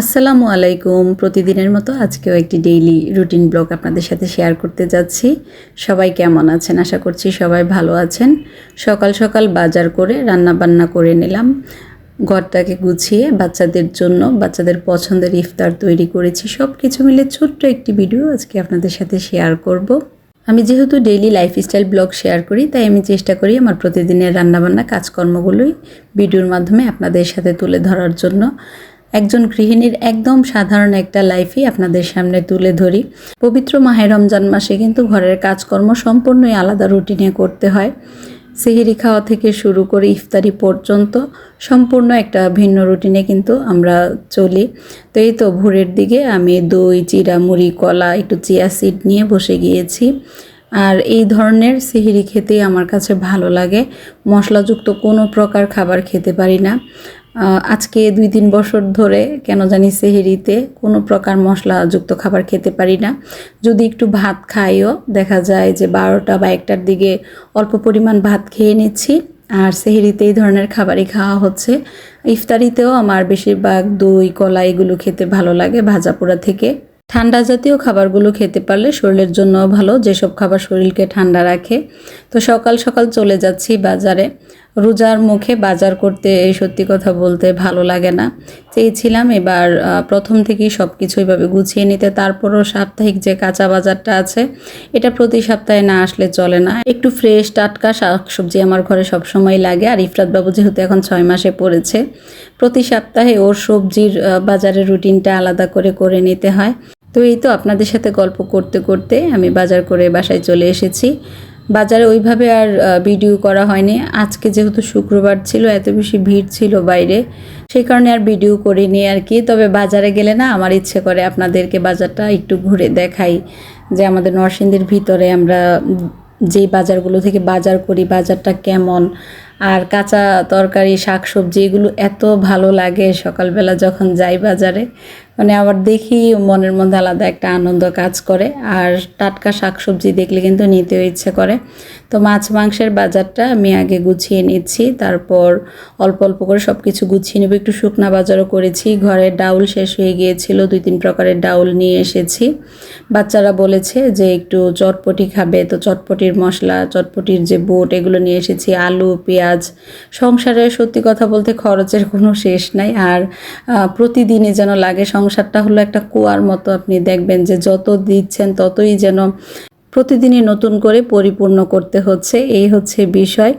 আসসালামু আলাইকুম। প্রতিদিনের মতো আজকেও একটি ডেইলি রুটিন ব্লগ আপনাদের সাথে শেয়ার করতে যাচ্ছি। সবাই কেমন আছেন? আশা করছি সবাই ভালো আছেন। সকাল সকাল বাজার করে রান্না বান্না করে নিলাম। ঘরটাকে গুছিয়ে বাচ্চাদের জন্য, বাচ্চাদের পছন্দের ইফতার তৈরি করেছি। সব কিছু মিলে ছোট্ট একটি ভিডিও আজকে আপনাদের সাথে শেয়ার করব। আমি যেহেতু ডেইলি লাইফস্টাইল ব্লগ শেয়ার করি, তাই আমি চেষ্টা করি আমার প্রতিদিনের রান্নাবান্না কাজকর্মগুলোই ভিডিওর মাধ্যমে আপনাদের সাথে তুলে ধরার জন্য। একজন গৃহিণীর একদম সাধারণ একটা লাইফই আপনাদের সামনে তুলে ধরি। পবিত্র মাহে রমজান মাসে কিন্তু ঘরের কাজকর্ম সম্পূর্ণই আলাদা রুটিনে করতে হয়। সেহেরি খাওয়া থেকে শুরু করে ইফতারি পর্যন্ত সম্পূর্ণ একটা ভিন্ন রুটিনে কিন্তু আমরা চলি। তো এই তো ভোরের দিকে আমি দই, চিরা, মুড়ি, কলা, একটু চিয়া সিড নিয়ে বসে গিয়েছি। আর এই ধরনের সিহিরি খেতেই আমার কাছে ভালো লাগে। মশলাযুক্ত কোনো প্রকার খাবার খেতে পারি না। আজকে দুই তিন বছর ধরে কেন জানি সেহেরিতে কোনো প্রকার মশলাযুক্ত খাবার খেতে পারি না। যদি একটু ভাত খাইও, দেখা যায় যে বারোটা বা একটার দিকে অল্প পরিমাণ ভাত খেয়ে নিচ্ছি, আর সেহেরিতে এই ধরনের খাবারই খাওয়া হচ্ছে। ইফতারিতেও আমার বেশিরভাগ দই, কলা এগুলো খেতে ভালো লাগে ভাজা পোড়া থেকে। ঠান্ডা জাতীয় খাবারগুলো খেতে পারলে শরীরের জন্য ভালো, যেসব খাবার শরীরকে ঠান্ডা রাখে। তো সকাল সকাল চলে যাচ্ছি বাজারে। রোজার মুখে বাজার করতে এই সত্যি কথা বলতে ভালো লাগে না। চেয়েছিলাম এবার প্রথম থেকেই সব কিছু এইভাবে গুছিয়ে নিতে, তারপরও সাপ্তাহিক যে কাঁচা বাজারটা আছে, এটা প্রতি সপ্তাহে না আসলে চলে না। একটু ফ্রেশ টাটকা শাকসবজি আমার ঘরে সবসময় লাগে, আর ইফরাত বাবু যেহেতু এখন ছয় মাসে পড়েছে, প্রতি সপ্তাহে ওর সবজির বাজারের রুটিনটা আলাদা করে করে নিতে হয়। তো এই তো আপনাদের সাথে গল্প করতে করতে আমি বাজার করে বাসায় চলে এসেছি। বাজারে ওইভাবে আর ভিডিও করা হয়নি। আজকে যেহেতু শুক্রবার ছিল, এত বেশি ভিড় ছিল বাইরে, সেই কারণে আর ভিডিও করিনি আর কি। তবে বাজারে গেলে না আমার ইচ্ছে করে আপনাদেরকে বাজারটা একটু ঘুরে দেখাই, যে আমাদের নরসিংদীর ভিতরে আমরা যেই বাজারগুলো থেকে বাজার করি, বাজারটা কেমন আর কাঁচা তরকারি শাক সবজি এগুলো এত ভালো লাগে সকালবেলা যখন যাই বাজারে। মানে আবার দেখি মনের মধ্যে আলাদা একটা আনন্দ কাজ করে। আর টাটকা শাক সবজি দেখলে কিন্তু নিতেও ইচ্ছে করে। তো মাছ মাংসের বাজারটা আমি আগে গুছিয়ে নিচ্ছি, তারপর অল্প অল্প করে সব কিছু গুছিয়ে নেব। একটু শুকনা বাজারও করেছি, ঘরে ডাউল শেষ হয়ে গিয়েছিল, দুই তিন প্রকারের ডাউল নিয়ে এসেছি। বাচ্চারা বলেছে যে একটু চটপটি খাবে, তো চটপটির মশলা, চটপটির যে বোট এগুলো নিয়ে এসেছি, আলু, পেঁয়াজ সংসারে সত্যি কথা বলতে খরচের কোনো শেষ নাই। আর প্রতিদিনই যেন লাগে সংসারটা হলো একটা কুয়ার মতো। আপনি দেখবেন যে যত দিচ্ছেন ততই যেন প্রতিদিনই নতুন করে পরিপূর্ণ করতে হচ্ছে। এই হচ্ছে বিষয়।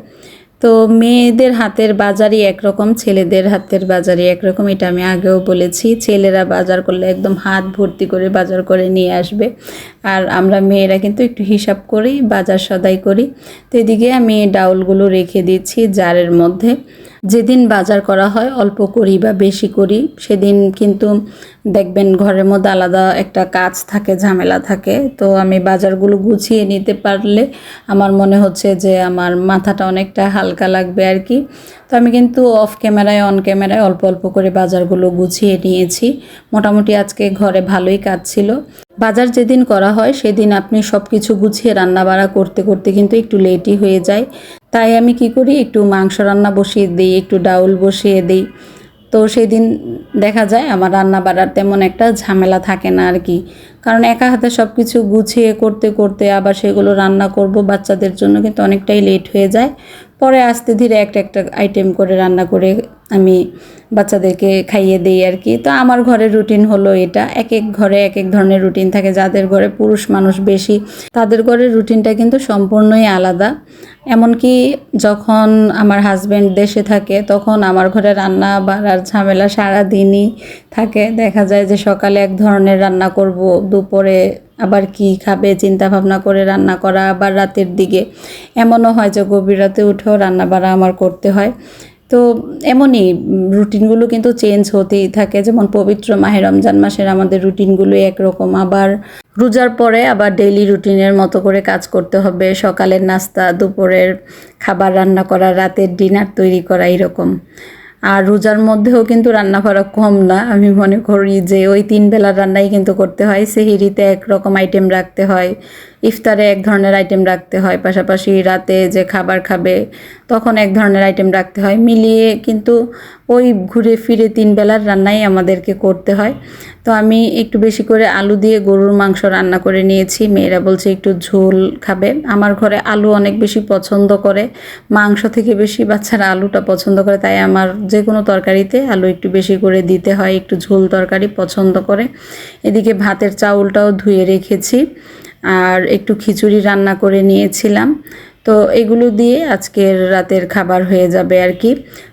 তো মেয়েদের হাতের বাজারই একরকম, ছেলেদের হাতের বাজারই একরকম, এটা আমি আগেও বলেছি। ছেলেরা বাজার করলে একদম হাত ভর্তি করে বাজার করে নিয়ে আসবে। আর আমরা মেয়েরা কিন্তু একটু হিসাব করেই বাজার সদাই করি। তো এদিকে আমি ডাউলগুলো রেখে দিচ্ছি জারের মধ্যে। যেদিন বাজার করা হয়, অল্প করি বা বেশি করি, সেদিন কিন্তু দেখবেন ঘরের মধ্যে আলাদা একটা কাজ থাকে, ঝামেলা থাকে। তো আমি বাজারগুলো গুছিয়ে নিতে পারলে আমার মনে হচ্ছে যে আমার মাথাটা অনেকটা হালকা লাগবে আর কি। তো আমি কিন্তু অফ ক্যামেরায় অন ক্যামেরায় অল্প অল্প করে বাজারগুলো গুছিয়ে নিয়েছি। মোটামুটি আজকে ঘরে ভালোই কাজ ছিল। বাজার যেদিন করা হয়, সেদিন আপনি সব কিছু গুছিয়ে রান্না বাড়া করতে করতে কিন্তু একটু লেটই হয়ে যায়। তাই আমি কি করি, একটু মাংস রান্না বসিয়ে দিই, একটু ডাউল বসিয়ে দিই। তো সেদিন দেখা যায়, আমার রান্না বাড়ার তেমন একটা ঝামেলা থাকে না আর কি। কারণ একা হাতে সব কিছু গুছিয়ে করতে করতে আবার সেগুলো রান্না করব, বাচ্চাদের জন্য কিন্তু অনেকটাই লেট হয়ে যায়। পরে আস্তে ধীরে একটা একটা আইটেম করে রান্না করে আমি বাচ্চাদেরকে খাইয়ে দিই আর কি। তো আমার ঘরের রুটিন হলো এটা। এক এক ঘরে এক এক ধরনের রুটিন থাকে। যাদের ঘরে পুরুষ মানুষ বেশি, তাদের ঘরের রুটিনটা কিন্তু সম্পূর্ণই আলাদা। এমনকি যখন আমার হাজব্যান্ড দেশে থাকে, তখন আমার ঘরে রান্না বাড়ার ঝামেলা সারা দিনই থাকে। দেখা যায় যে সকালে এক ধরনের রান্না করব, দুপুরে আবার কি খাবে চিন্তা ভাবনা করে রান্না করা, আবার রাতের দিকে। এমনও হয় যে গভীর রাতে উঠেও রান্না বাড়া আমার করতে হয়। তো এমনই রুটিনগুলো কিন্তু চেঞ্জ হতেই থাকে। যেমন পবিত্র মাহে রমজান মাসের আমাদের রুটিনগুলো একরকম। আবার রোজার পরে আবার ডেইলি রুটিনের মতো করে কাজ করতে হবে। সকালের নাস্তা, দুপুরের খাবার রান্না করা, রাতের ডিনার তৈরি করা এরকম আর রোজার মধ্যেও কিন্তু রান্না করা কম না। আমি মনে করি যে ওই তিন বেলার রান্নাই কিন্তু করতে হয়। সেহিরিতে একরকম আইটেম রাখতে হয়। ইফতারে এক ধরনের আইটেম রাখতে হয়। পাশাপাশি রাতে যে খাবার খাবে, তখন এক ধরনের আইটেম রাখতে হয়। মিলিয়ে কিন্তু ওই ঘুরে ফিরে তিন বেলার রান্নাই আমাদেরকে করতে হয়। তো আমি একটু বেশি করে আলু দিয়ে গরুর মাংস রান্না করে নিয়েছি। মেয়েরা বলছে একটু ঝোল খাবে। আমার ঘরে আলু অনেক বেশি পছন্দ করে। মাংস থেকে বেশি বাচ্চারা আলুটা পছন্দ করে, তাই আমার যে কোনো তরকারিতে আলু একটু বেশি করে দিতে হয়। একটু ঝোল তরকারি পছন্দ করে। এদিকে ভাতের চাউলটাও ধুয়ে রেখেছি। আর একটু খিচুড়ি রান্না করে নিয়েছিলাম। তো এগুলো দিয়ে আজকের রাতের খাবার হয়ে যাবে আর কি।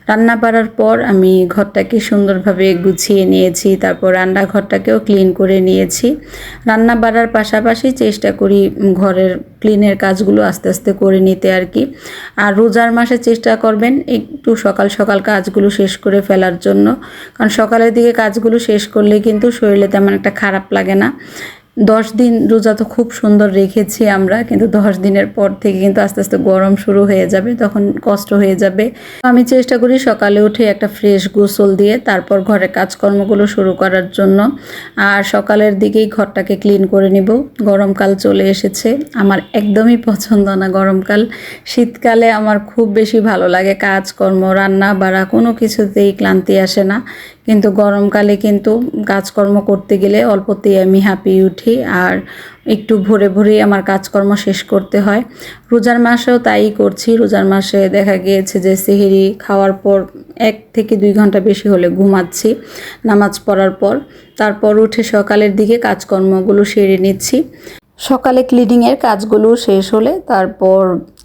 রান্না পাড়ার পর আমি ঘরটাকে সুন্দরভাবে গুছিয়ে নিয়েছি, তারপর রান্নাঘরটাকেও ক্লিন করে নিয়েছি। রান্না বাড়ার পাশাপাশি চেষ্টা করি ঘরের ক্লিনের কাজগুলো আস্তে আস্তে করে নিতে আর কি। আর রোজার মাসে চেষ্টা করবেন একটু সকাল সকাল কাজগুলো শেষ করে ফেলার জন্য, কারণ সকালের দিকে কাজগুলো শেষ করলে কিন্তু শরীরে তেমন একটা খারাপ লাগে না। দশ দিন রোজা তো খুব সুন্দর রেখেছি আমরা, কিন্তু দশ দিনের পর থেকে কিন্তু আস্তে আস্তে গরম শুরু হয়ে যাবে, তখন কষ্ট হয়ে যাবে। আমি চেষ্টা করি সকালে উঠে একটা ফ্রেশ গোসল দিয়ে তারপর ঘরে কাজকর্মগুলো শুরু করার জন্য। আর সকালের দিকেই ঘরটাকে ক্লিন করে নিব। গরমকাল চলে এসেছে। আমার একদমই পছন্দ না গরমকাল। শীতকালে আমার খুব বেশি ভালো লাগে কাজকর্ম রান্না বাড়া কোনো কিছুতেই ক্লান্তি আসে না। কিন্তু গরমকালে কিন্তু কাজকর্ম করতে গেলে অল্পতেই আমি হাঁপিয়ে উঠি আর একটু ভোরে ভোরেই আমার কাজকর্ম শেষ করতে হয়। রোজার মাসেও তাই করছি। রোজার মাসে দেখা গিয়েছে যে সেহেরি খাওয়ার পর এক থেকে দুই ঘণ্টা বেশি হলে ঘুমাচ্ছি, নামাজ পড়ার পর। তারপর উঠে সকালের দিকে কাজকর্মগুলো সেরে নিচ্ছি। সকালে ক্লিনিংয়ের কাজগুলো শেষ হলে তারপর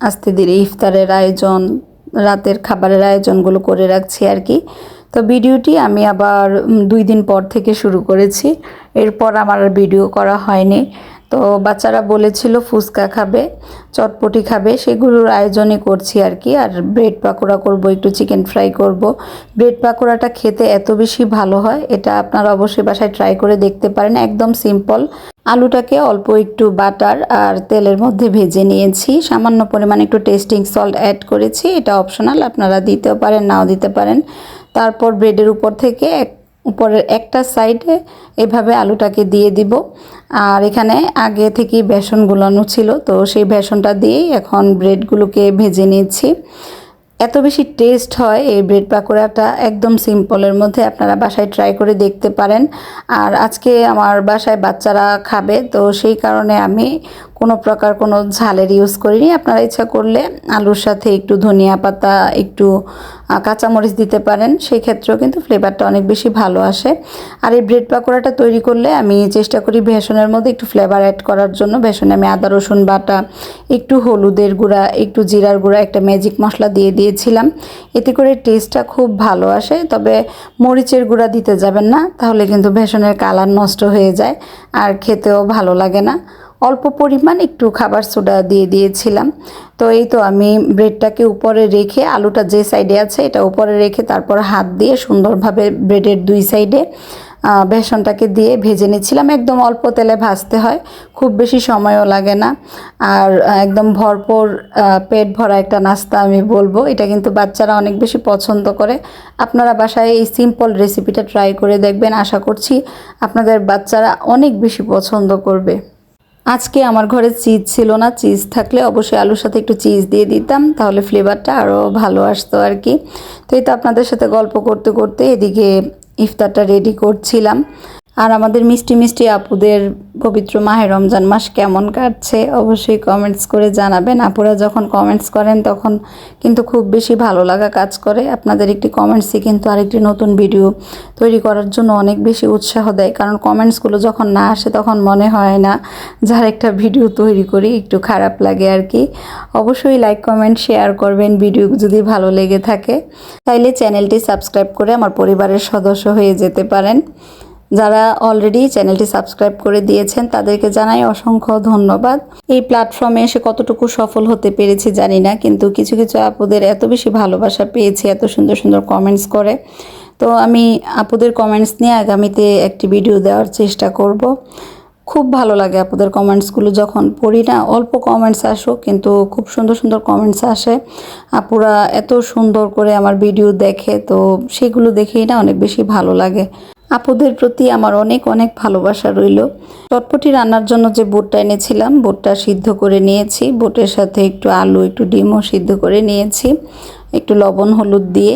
আস্তে ধীরে ইফতারের আয়োজন, রাতের খাবারের আয়োজনগুলো করে রাখছি আর কি। তো ভিডিওটি আমি আবার দুই দিন পর থেকে শুরু করেছি। এরপর আমার ভিডিও করা হয়নি। তো বাচ্চারা বলেছিল ফুচকা খাবে, চটপটি খাবে, সেগুলোর আয়োজনই করছি আর কি। আর ব্রেড পাকোড়া করব, একটু চিকেন ফ্রাই করব। ব্রেড পাকোড়াটা খেতে এত বেশি ভালো হয়, এটা আপনারা অবশ্যই বাসায় ট্রাই করে দেখতে পারেন। একদম সিম্পল। আলুটাকে অল্প একটু বাটার আর তেলের মধ্যে ভেজে নিয়েছি। সামান্য পরিমাণে একটু টেস্টিং সল্ট অ্যাড করেছি। এটা অপশনাল, আপনারা দিতেও পারেন, নাও দিতে পারেন। তারপর ব্রেডের উপর থেকে এক উপরের একটা সাইডে এভাবে আলুটাকে দিয়ে দিব। আর এখানে আগে থেকেই বেসন গুলানো ছিল, তো সেই বেসনটা দিয়েই এখন ব্রেডগুলোকে ভেজে নিচ্ছি। এত বেশি টেস্ট হয় এই ব্রেড পাকোড়াটা, একদম সিম্পলের মধ্যে আপনারা বাসায় ট্রাই করে দেখতে পারেন। আর আজকে আমার বাসায় বাচ্চারা খাবে, তো সেই কারণে আমি কোনো প্রকার কোনো ঝালের ইউজ করিনি। আপনারা ইচ্ছা করলে আলুর সাথে একটু ধনিয়া পাতা, একটু কাঁচামরিচ দিতে পারেন। সেই ক্ষেত্রেও কিন্তু ফ্লেভারটা অনেক বেশি ভালো আসে। আর এই ব্রেড পাকোড়াটা তৈরি করলে আমি চেষ্টা করি বেসনের মধ্যে একটু ফ্লেভার অ্যাড করার জন্য। বেসনে আমি আদা, রসুন বাটা, একটু হলুদের গুঁড়া, একটু জিরার গুঁড়া, একটা ম্যাজিক মশলা দিয়ে দিয়েছিলাম। এতে করে টেস্টটা খুব ভালো আসে। তবে মরিচের গুঁড়া দিতে যাবেন না, তাহলে কিন্তু বেসনের কালার নষ্ট হয়ে যায়। আর খেতেও ভালো লাগে না। অল্প পরিমাণ একটু খাবার সোডা দিয়ে দিয়েছিলাম। তো এই তো আমি ব্রেডটাকে উপরে রেখে, আলুটা যে সাইডে আছে এটা উপরে রেখে তারপর হাত দিয়ে সুন্দরভাবে ব্রেডের দুই সাইডে বেসনটাকে দিয়ে ভেজে নিচ্ছিলাম। একদম অল্প তেলে ভাজতে হয়, খুব বেশি সময়ও লাগে না। আর একদম ভরপুর পেট ভরা একটা নাস্তা আমি বলব। এটা কিন্তু বাচ্চারা অনেক বেশি পছন্দ করে। আপনারা বাসায় এই সিম্পল রেসিপিটা ট্রাই করে দেখবেন। আশা করছি আপনাদের বাচ্চারা অনেক বেশি পছন্দ করবে। আজকে আমার ঘরে চিজ ছিল না। চিজ থাকলে অবশ্যই আলুর সাথে একটু চিজ দিয়ে দিতাম, তাহলে ফ্লেভারটা আরও ভালো আসতো আর কি। তো এই তো আপনাদের সাথে গল্প করতে করতে এদিকে ইফতারটা রেডি করছিলাম। আর আমাদের মিষ্টি মিষ্টি আপুদের পবিত্র মাহে রমজান মাস কেমন কাটছে, অবশ্যই কমেন্টস করে জানাবেন। আপুরা যখন কমেন্টস করেন, তখন কিন্তু খুব বেশি ভালো লাগা কাজ করে। আপনাদের একটি কমেন্টসই কিন্তু আরেকটি নতুন ভিডিও তৈরি করার জন্য অনেক বেশি উৎসাহ দেয়। কারণ কমেন্টসগুলো যখন না আসে, তখন মনে হয় না যার একটা ভিডিও তৈরি করি, একটু খারাপ লাগে আর কি। অবশ্যই লাইক কমেন্ট শেয়ার করবেন ভিডিও যদি ভালো লেগে থাকে। তাইলে চ্যানেলটি সাবস্ক্রাইব করে আমার পরিবারের সদস্য হয়ে যেতে পারেন। যারা অলরেডি চ্যানেলটি সাবস্ক্রাইব করে দিয়েছেন, তাদেরকে জানাই অসংখ্য ধন্যবাদ। এই প্ল্যাটফর্মে এসে কতটুকু সফল হতে পেরেছি জানি না, কিন্তু কিছু কিছু আপুদের এত বেশি ভালোবাসা পেয়েছি, এত সুন্দর সুন্দর কমেন্টস করে। তো আমি আপুদের কমেন্টস নিয়ে আগামীতে একটি ভিডিও দেওয়ার চেষ্টা করব। খুব ভালো লাগে আপুদের কমেন্টসগুলো যখন পড়ি না, অল্প কমেন্টস আসুক, কিন্তু খুব সুন্দর সুন্দর কমেন্টস আসে। আপুরা এত সুন্দর করে আমার ভিডিও দেখে, তো সেগুলো দেখেই না অনেক বেশি ভালো লাগে। আপুদের প্রতি আমার অনেক অনেক ভালোবাসা রইল। চটপটি রান্নার জন্য যে বুটটা এনেছিলাম, বুটটা সিদ্ধ করে নিয়েছি। বুটের সাথে একটু আলু, একটু ডিমও সিদ্ধ করে নিয়েছি। একটু লবণ, হলুদ দিয়ে।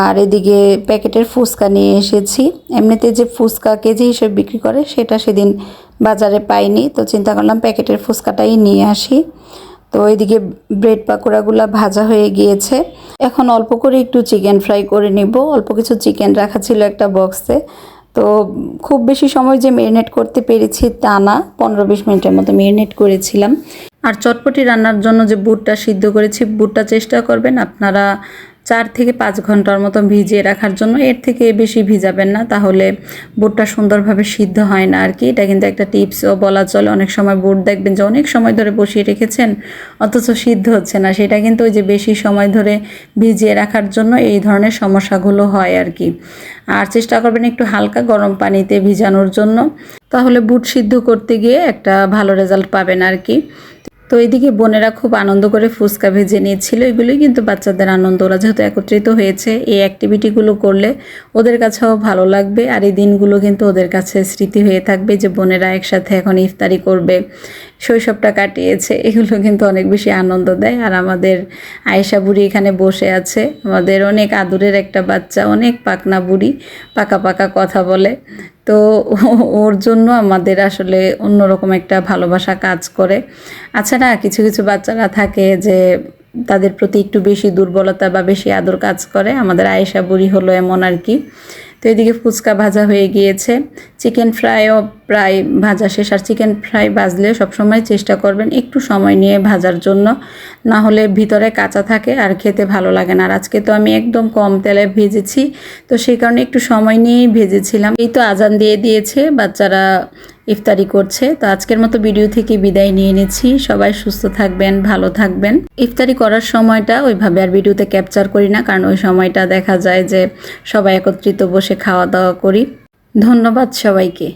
আর এদিকে প্যাকেটের ফুচকা নিয়ে এসেছি। এমনিতে যে ফুচকা কেজি হিসেবে বিক্রি করে, সেটা সেদিন বাজারে পাইনি। তো চিন্তা করলাম প্যাকেটের ফুচকাটাই নিয়ে আসি। তো এদিকে ব্রেড পাকোড়াগুলো ভাজা হয়ে গিয়েছে। এখন অল্প করে একটু চিকেন ফ্রাই করে নিব। অল্প কিছু চিকেন রাখা ছিল একটা বক্সে। তো খুব বেশি সময় যে মেরিনেট করতে পেরেছি তা না। পনেরো বিশ মিনিটের মতো মেরিনেট করেছিলাম। আর চটপটি রান্নার জন্য যে বুটটা সিদ্ধ করেছি, বুটটা চেষ্টা করবেন আপনারা চার থেকে পাঁচ ঘণ্টার মতো ভিজিয়ে রাখার জন্য এর থেকে বেশি ভিজাবেন না, তাহলে বুটটা সুন্দরভাবে সিদ্ধ হয় না আর কি এটা কিন্তু একটা টিপসও বলা চলে। অনেক সময় বুট দেখবেন যে অনেক সময় ধরে বসিয়ে রেখেছেন, অথচ সিদ্ধ হচ্ছে না। সেটা কিন্তু ওই যে বেশি সময় ধরে ভিজিয়ে রাখার জন্য এই ধরনের সমস্যাগুলো হয় আর কি আর চেষ্টা করবেন একটু হালকা গরম পানিতে ভিজানোর জন্য। তাহলে বুট সিদ্ধ করতে গিয়ে একটা ভালো রেজাল্ট পাবেন আর কি তো এদিকে বোনেরা খুব আনন্দ করে ফুচকা ভেজে নিয়েছিল। এগুলোই কিন্তু বাচ্চাদের আনন্দ। ওরা যেহেতু একত্রিত হয়েছে, এই অ্যাক্টিভিটিগুলো করলে ওদের কাছেও ভালো লাগবে। আর এই দিনগুলো কিন্তু ওদের কাছে স্মৃতি হয়ে থাকবে যে বোনেরা একসাথে এখন ইফতারি করবে। শৈশবটা কাটিয়েছে, এগুলো কিন্তু অনেক বেশি আনন্দ দেয়। আর আমাদের আয়েশা বুড়ি এখানে বসে আছে, আমাদের অনেক আদুরের একটা বাচ্চা, অনেক পাকনা বুড়ি, পাকা পাকা কথা বলে। তো ওর জন্য আমাদের আসলে অন্যরকম একটা ভালোবাসা কাজ করে। আচ্ছা না, কিছু কিছু বাচ্চারা থাকে যে তাদের প্রতি একটু বেশি দুর্বলতা বা বেশি আদর কাজ করে। আমাদের আয়েশা বুড়ি হলো এমন আর কি। তো এদিকে ফুচকা ভাজা হয়ে গিয়েছে। চিকেন ফ্রাইও প্রায় ভাজা শেষ, আর চিকেন ফ্রাই ভাজলে সবসময় চেষ্টা করবেন একটু সময় নিয়ে ভাজার জন্য। না হলে ভিতরে কাঁচা থাকে আর খেতে ভালো লাগে না। আর আজকে তো আমি একদম কম তেলে ভেজেছি, তো সেই কারণে একটু সময় নিয়েই ভেজেছিলাম। এই তো আজান দিয়ে দিয়েছে, বাচ্চারা ইফতারি করছে। তো আজকের মতো ভিডিও থেকে বিদায় নিয়ে নিচ্ছি। সবাই সুস্থ থাকবেন, ভালো থাকবেন। ইফতারি করার সময়টা ওইভাবে আর ভিডিওতে ক্যাপচার করি না, কারণ ওই সময়টা দেখা যায় যে সবাই একত্রিত বসে খাওয়া দাওয়া করি। ধন্যবাদ সবাইকে।